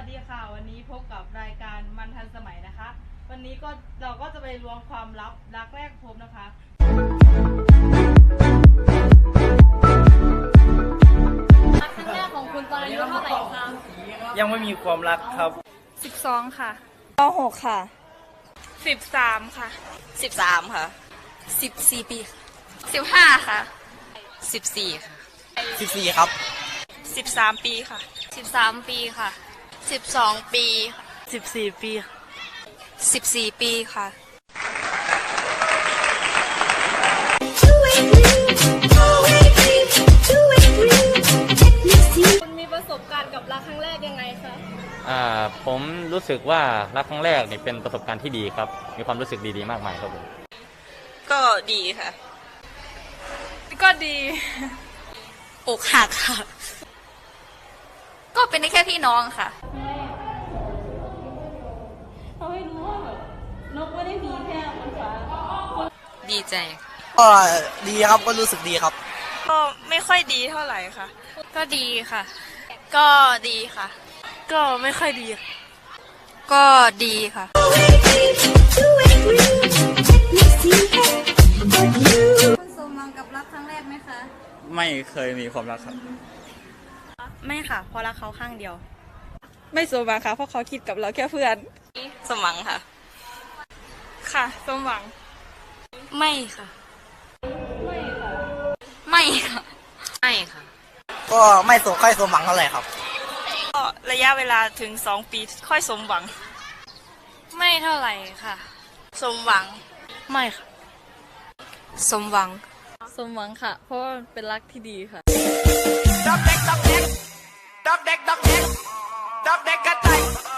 วัสดีค่ะ วันนี้พบกับรายการมันทันสมัยนะคะ วันนี้ก็เราก็จะไปล้วงความลับรักแรกพบนะคะ รักครั้งแรกของคุณตอนอายุเท่าไหร่คะยังไม่มีความรักครับ สิบสองค่ะป .6 ค่ะ สิบสามค่ะ สิบสามค่ะ สิบสี่ปี สิบห้าค่ะ สิบสี่ค่ะ 14 ครับ สิบสามปีค่ะ สิบสามปีค่ะ สิบสองปีค่ะ14 ปีสิบสี่ปีค่ะ คุณมีประสบการณ์กับรักครั้งแรกยังไงคะ อ่าผมรู้สึกว่ารักครั้งแรกนี่เป็นประสบการณ์ที่ดีครับ มีความรู้สึกดีๆมากมายครับผม ก็ดีค่ะ ก็ดี อกหักค่ะ ก็เป็นได้แค่พี่น้องค่ะเรา ให้รู้ว่าแบบนกไม่ได้มีแค่บนฟ้าดีใจ ก็ดีครับก็รู้สึกดีครับ ก็ไม่ค่อยดีเท่าไหร่ค่ะ ก็ดีค่ะ ก็ดีค่ะ ก็ไม่ค่อยดี ก็ดีค่ะ คุณสมหวังกับรักครั้งแรกไหมคะ ไม่เคยมีความรักครับ ไม่ค่ะเพราะรักเขาข้างเดียว ไม่สมหวังค่ะเพราะเขาคิดกับเราแค่เพื่อน สมหวังค่ะ ค่ะ สมหวัง ไม่ค่ะ ไม่ค่ะ ไม่ค่ะ ก็ไม่สมค่อยสมหวังเท่าไหร่ครับ ก็ระยะเวลาถึงสองปีค่อยสมหวัง ไม่เท่าไหร่ค่ะ สมหวัง ไม่ค่ะ สมหวัง สมหวังค่ะ เพราะว่าเป็นรักที่ดีค่ะ Dog deck, dog deck, dog deck, dog deck, dog deck กระต่ายก